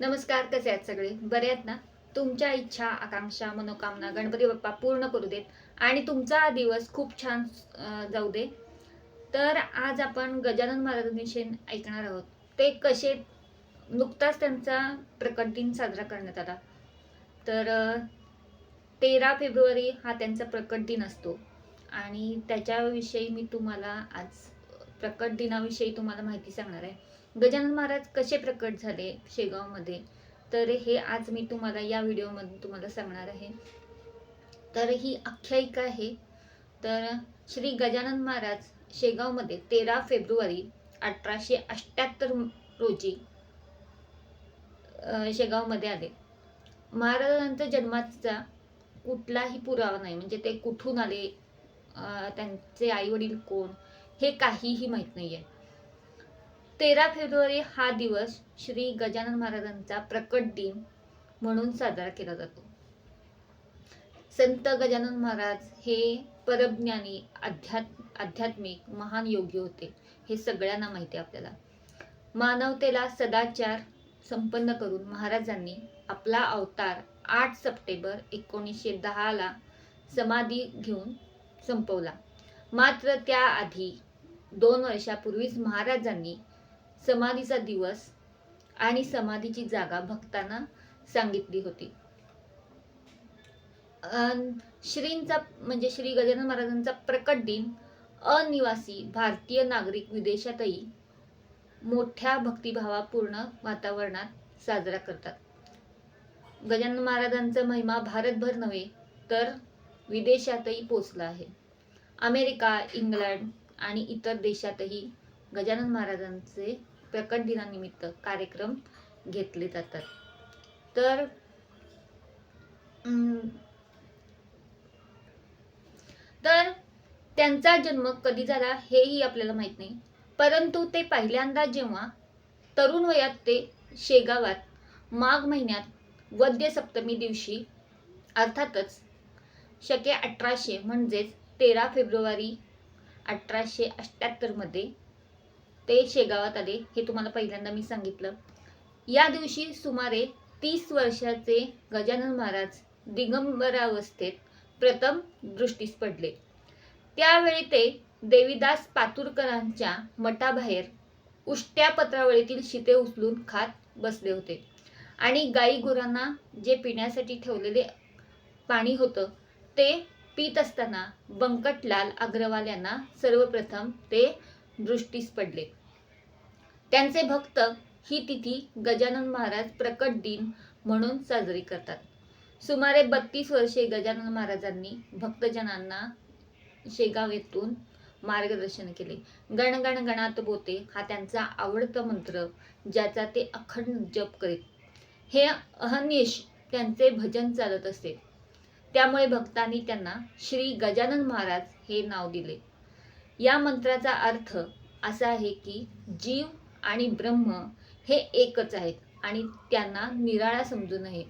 नमस्कार कसे आहेत सगळे? बरे आहेत ना? तुमच्या इच्छा आकांक्षा मनोकामना गणपती बाप्पा पूर्ण करू देत आणि तुमचा दिवस खूप छान जाऊ दे. तर आज आपण गजानन महाराजांविषयी ऐकणार आहोत. ते कसे नुकताच त्यांचा प्रकट दिन साजरा करण्यात आला. तर तेरा फेब्रुवारी हा त्यांचा प्रकट दिन असतो आणि त्याच्याविषयी मी तुम्हाला आज प्रकट दिनाविषयी तुम्हाला माहिती सांगणार आहे. गजानन महाराज कसे प्रकट झाले शेगावमध्ये? तर हे आज मी तुम्हाला या व्हिडिओमध्ये तुम्हाला सांगणार आहे. तर ही आख्यायिका आहे. तर श्री गजानन महाराज शेगावमध्ये तेरा फेब्रुवारी अठराशे अठ्ठ्याहत्तर रोजी शेगावमध्ये आले. महाराजांच्या जन्माचा कुठलाही पुरावा नाही. म्हणजे ते कुठून आले? त्यांचे आई वडील कोण? हे काहीही माहीत नाही आहे तेरा फेब्रुवारी हा दिवस श्री गजानन महाराजांचा प्रकट दिन म्हणून साजरा केला जातो. संत गजानन महाराज हे परज्ञानी अध्यात् आध्यात्मिक महान योगी होते हे सगळ्यांना माहिती आहे आपल्याला. मानवतेला सदाचार संपन्न करून महाराजांनी आपला अवतार आठ सप्टेंबर एकोणीसशे दहाला समाधी घेऊन संपवला. मात्र त्याआधी दोन वर्षापूर्वीच महाराजांनी समाधीचा दिवस आणि समाधीची जागा भक्तांना सांगितली होती. श्रींचा म्हणजे श्री गजानन महाराजांचा प्रकट दिन अनिवासी भारतीय नागरिक विदेशातही मोठ्या भक्तिभावापूर्ण वातावरणात साजरा करतात. गजानन महाराजांचा महिमा भारतभर नव्हे तर विदेशातही पोचला आहे. अमेरिका इंग्लंड आणि इतर देशातही गजानन महाराजांचे प्रकट दिनानिमित्त कार्यक्रम घेतले जातात. तर अं, तर त्यांचा जन्म कधी झाला हेही आपल्याला माहीत नाही. परंतु ते पहिल्यांदा जेव्हा तरुण वयात ते शेगावात माघ महिन्यात वद्य सप्तमी दिवशी अर्थातच शके अठराशे म्हणजेच तेरा फेब्रुवारी अठराशे अठ्ठ्याहत्तरमध्ये ते शेगावात आले हे तुम्हाला पहिल्यांदा मी सांगितलं. या दिवशी सुमारे तीस वर्षाचे गजानन महाराज दिगंबरावस्थेत प्रथम दृष्टीस पडले. त्यावेळी ते देवीदास पातुरकरांच्या मठाबाहेर उष्ट्या पत्रावळीतील शिते उचलून खात बसले होते. आणि गाई गुरांना जे पिण्यासाठी ठेवलेले पाणी होतं ते पित असताना बंकटलाल अग्रवाल यांना सर्वप्रथम ते दृष्टीस पडले. त्यांचे भक्त ही तिथी गजानन महाराज प्रकट दिन म्हणून साजरी करतात. सुमारे बत्तीस वर्षे गजानन महाराजांनी भक्तजनांना शेगाव येथून मार्गदर्शन केले. गण गण गणात बोते हा त्यांचा आवडता मंत्र ज्याचा ते अखंड जप करीत. हे अहनिश त्यांचे भजन चालत असते त्यामुळे भक्तांनी त्यांना श्री गजानन महाराज हे नाव दिले. या मंत्राचा अर्थ असा आहे की जीव आणि ब्रह्म हे एकच आहेत आणि त्यांना निराळा समजू नये.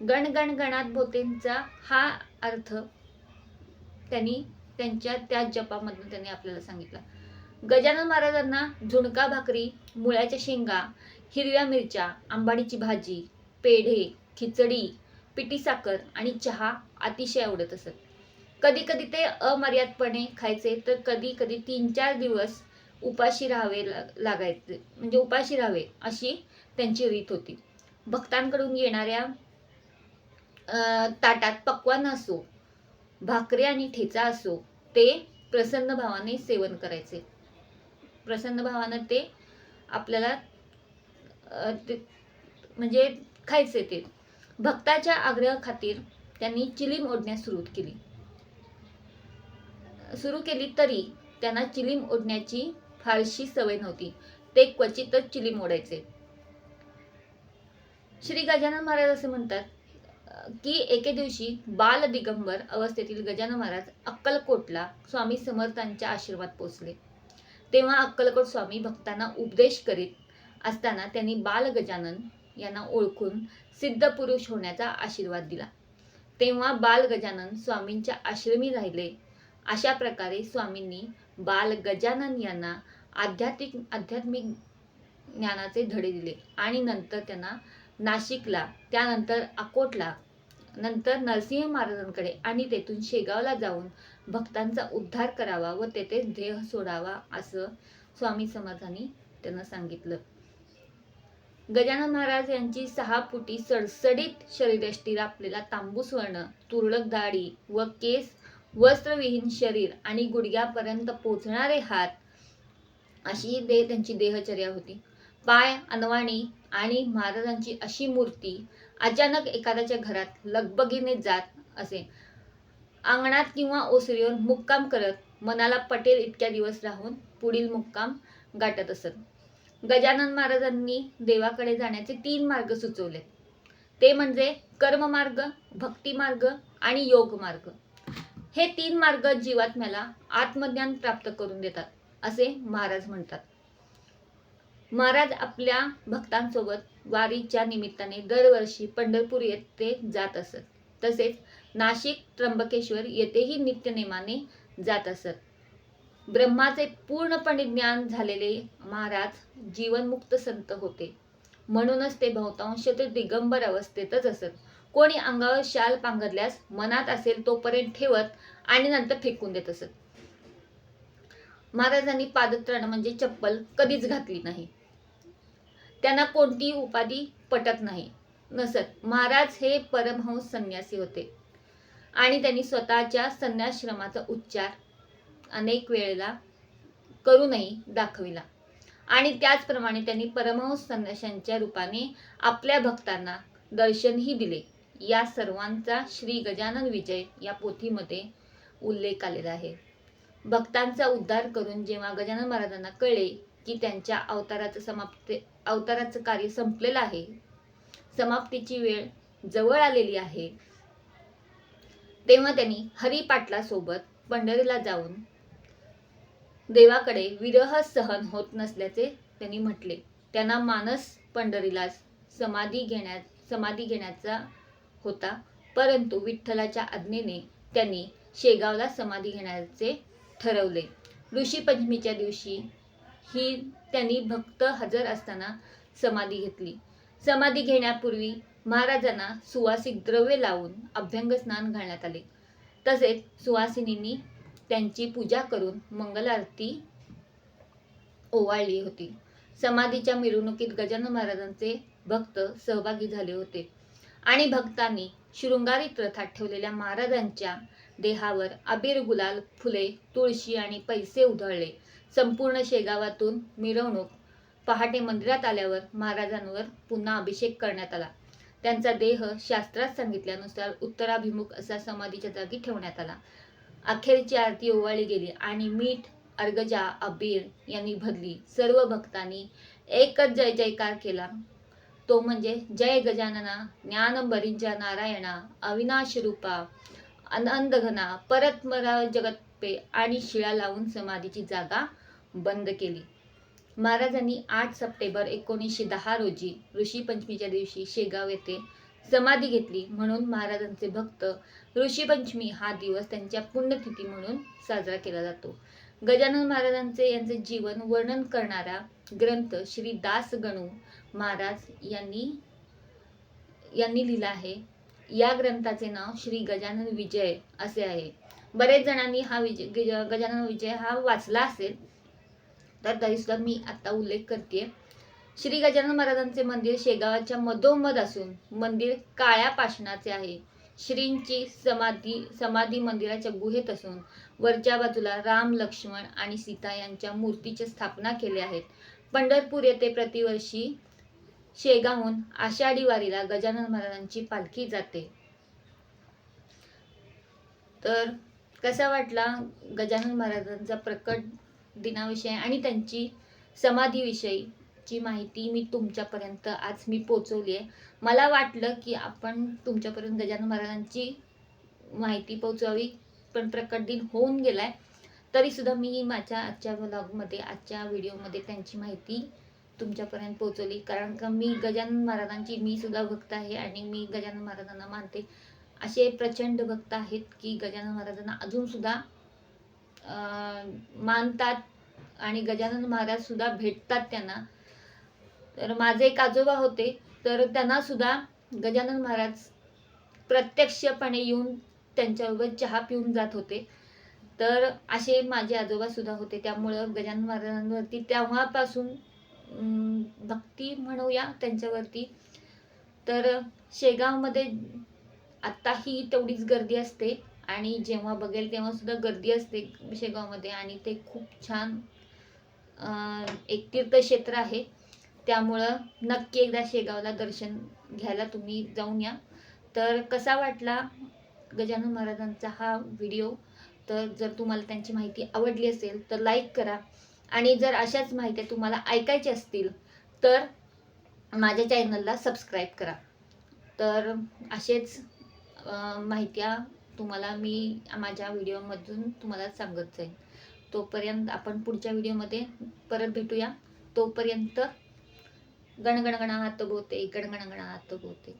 गण गण गणात भोतेंचा हा अर्थ त्यांनी त्यांच्या त्या जपामधून त्यांनी आपल्याला सांगितला. गजानन महाराजांना झुणका भाकरी मुळ्याच्या शेंगा हिरव्या मिरच्या आंबाडीची भाजी पेढे खिचडी पिटी साखर आणि चहा अतिशय आवडत असत. कधी कधी ते अमर्यादपणे खायचे तर कधी कधी तीन चार दिवस उपाशी राहावे ला- लागायचे. म्हणजे उपाशी राहावे अशी त्यांची रीत होती. भक्तांकडून येणाऱ्या ताटात पक्वान असो भाकरी आणि ठेचा असो ते प्रसन्न भावाने सेवन करायचे. प्रसन्न भावानं ते आपल्याला ते म्हणजे खायचे ते. भक्ताच्या आग्रह खातीर त्यांनी चिलीम ओढण्यास सुरुवात केली. सुरू केली तरी त्यांना चिलीम ओढण्याची फारशी सवय नव्हती. ते क्वचितच चिलीम ओढायचे. श्री गजानन महाराज असे म्हणतात की एके दिवशी बाल दिगंबर अवस्थेतील गजानन महाराज अक्कलकोटला स्वामी समर्थांच्या आशीर्वाद पोचले. तेव्हा अक्कलकोट स्वामी भक्तांना उपदेश करीत असताना त्यांनी बाल गजानन यांना ओळखून सिद्ध पुरुष होण्याचा आशीर्वाद दिला. तेव्हा बाल गजानन स्वामींच्या आश्रमी राहिले. अशा प्रकारे स्वामींनी बाल गजानन यांना आध्यात्मिक आध्यात्मिक ज्ञानाचे धडे दिले आणि नंतर त्यांना नाशिकला त्यानंतर अकोटला नंतर नरसिंह महाराजांकडे आणि तेथून शेगावला जाऊन भक्तांचा उद्धार करावा व तेथे देह सोडावा असं स्वामी समर्थांनी त्यांना सांगितलं. गजानन महाराज यांची सहा फुटी सडसडीत शरीरष्टी आपल्याला तांबूस वर्ण तुरळक दाढी व केस वस्त्रविहीन शरीर आणि गुडघ्यापर्यंत पोचणारे हात अशी दे त्यांची देहचर्या होती. पाय अनवाणी आणि महाराजांची अशी मूर्ती अचानक एखाद्याच्या घरात लगबगीने जात असे. अंगणात किंवा ओसरीवर मुक्काम करत मनाला पटेल इतक्या दिवस राहून पुढील मुक्काम गाठत असत. गजानन महाराजांनी देवाकडे जाण्याचे तीन मार्ग सुचवले. ते म्हणजे कर्ममार्ग भक्तिमार्ग आणि योगमार्ग. हे तीन मार्ग जीवात्म्याला आत्मज्ञान प्राप्त करून देतात असे महाराज म्हणतात. महाराज आपल्या भक्तांसोबत वारीच्या निमित्ताने दरवर्षी पंढरपूर येथे जात असत. तसेच नाशिक त्र्यंबकेश्वर येथेही नित्यनेमाने जात असत. ब्रह्माचे पूर्णपणे ज्ञान झालेले महाराज जीवनमुक्त संत होते. म्हणूनच ते बहुतांश ते दिगंबर अवस्थेतच असत. कोणी अंगावर शाल पांघरल्यास मनात असेल तोपर्यंत ठेवत आणि नंतर फेकून देत असत. महाराजांनी पादत्राण म्हणजे चप्पल कधीच घातली नाही. त्यांना कोणतीही उपाधी पटत नाही. नसत महाराज हे परमहंस संन्यासी होते. आणि त्यांनी स्वतःच्या संन्याश्रमाचा उच्चार अनेक वेळेला करूनही दाखविला. आणि त्याचप्रमाणे त्यांनी परमहंस संन्याशांच्या रूपाने आपल्या भक्तांना दर्शनही दिले. या सर्वांचा श्री गजानन विजय या पोथीमध्ये उल्लेख आलेला आहे. भक्तांचा उद्धार करून जेव्हा गजानन महाराजांना कळले की त्यांच्या अवताराचं समाप्ती अवताराचं कार्य संपलेलं आहे समाप्तीची वेळ जवळ आलेली आहे तेव्हा त्यांनी हरिपाटला सोबत पंढरीला जाऊन देवाकडे विरह सहन होत नसल्याचे त्यांनी म्हटले. त्यांना मानस पंढरीला समाधी घेण्यात समाधी घेण्याचा होता. परंतु विठ्ठलाच्या आज्ञेने त्यांनी शेगावला समाधी घेण्याचे ठरवले. ऋषी पंचमीच्या दिवशी ही त्यांनी भक्त हजर असताना समाधी घेतली. समाधी घेण्यापूर्वी महाराजांना सुवासिक द्रव्य लावून अभ्यंग स्नान घालण्यात आले. तसेच सुवासिनींनी त्यांची पूजा करून मंगल आरती ओवाळली होती. समाधीच्या मिरवणुकीत गजानन महाराजांचे भक्त सहभागी झाले होते. आणि भक्तांनी शृंगारी रथात ठेवलेल्या महाराजांच्या देहावर अबीर गुलाल फुले तुळशी आणि पैसे उधळले. संपूर्ण शेगावातून मिरवणूक पहाटे मंदिरात आल्यावर महाराजांवर पुन्हा अभिषेक करण्यात आला. त्यांचा देह शास्त्रात सांगितल्यानुसार उत्तराभिमुख असा समाधीच्या जागी ठेवण्यात आला. अखेरची आरती ओवाळली गेली आणि मीठ अर्गजा अबीर यांनी भरली. सर्व भक्तांनी एकच जय जयकार केला. तो म्हणजे जय गजानना ज्ञानंबरींच्या नारायणा अविनाश रूपा अनंदघना परतमरा जगतपे आणि शिळा लावून समाधीची जागा बंद केली. महाराजांनी आठ सप्टेंबर एकोणीसशे दहा रोजी ऋषी पंचमीच्या दिवशी शेगाव येथे समाधी घेतली म्हणून महाराजांचे भक्त ऋषी पंचमी हा दिवस त्यांच्या पुण्यतिथी म्हणून साजरा केला जातो. गजानन महाराजांचे यांचे जीवन वर्णन करणारा ग्रंथ श्री दास गणू महाराज यांनी यांनी लिहिला आहे. या ग्रंथाचे नाव श्री गजानन विजय असे आहे. बरेच जणांनी हा विजय गजानन विजय हा वाचला असेल तर तरीसुद्धा मी आत्ता उल्लेख करते. श्री गजानन महाराजांचे मंदिर शेगावाच्या मधोमध असून मंदिर काळ्या पाषणाचे आहे. श्रींची समाधी समाधी मंदिराच्या गुहेत असून वरच्या बाजूला राम लक्ष्मण आणि सीता यांच्या मूर्तीची स्थापना केली आहेत. पंढरपूर येथे प्रतिवर्षी शेगावहून आषाढी वारीला गजानन महाराजांची पालखी जाते. तर कसा वाटला गजानन महाराजांचा प्रकट दिनाविषयी आणि त्यांची समाधीविषयीची माहिती मी तुमच्यापर्यंत आज मी पोचवली आहे मला वाटलं की आपण तुमच्यापर्यंत गजानन महाराजांची माहिती पोचवावी पण प्रकट दिन होऊन गेलाय. तरी सुद्धा मी माझ्या आजच्या ब्लॉगमध्ये आजच्या व्हिडिओमध्ये त्यांची माहिती तुमच्यापर्यंत पोहोचवली. कारण का मी गजानन महाराजांची मी सुद्धा भक्त आहे आणि मी गजानन महाराजांना मानते. असे प्रचंड भक्त आहेत की गजानन महाराजांना अजून सुद्धा मानतात आणि गजानन महाराज सुद्धा भेटतात त्यांना. तर माझे एक आजोबा होते तर त्यांना सुद्धा गजानन महाराज प्रत्यक्षपणे येऊन त्यांच्याबरोबर चहा पिऊन जात होते. तर असे माझे आजोबा सुद्धा होते. त्यामुळं गजानन महाराजांवरती तेव्हापासून भक्ती म्हणूया त्यांच्यावरती. तर शेगावमध्ये आत्ताही तेवढीच गर्दी असते आणि जेव्हा बघेल तेव्हा सुद्धा गर्दी असते शेगावमध्ये आणि ते खूप छान एक तीर्थक्षेत्र आहे. त्यामुळं नक्की एकदा शेगावला दर्शन घ्यायला तुम्ही जाऊन या. तर कसा वाटला गजानन महाराजांचा हा व्हिडिओ? तर जर तुम्हाला त्यांची माहिती आवडली असेल तर लाईक करा. आणि जर अशाच माहित्या तुम्हाला ऐकायच्या असतील तर माझ्या चॅनलला सबस्क्राईब करा. तर असेच माहित्या तुम्हाला मी माझ्या व्हिडिओमधून तुम्हाला सांगत जाईन. तोपर्यंत आपण पुढच्या व्हिडिओमध्ये परत भेटूया. तोपर्यंत गणगणगणा हात बोते गणगणगणा हात बोते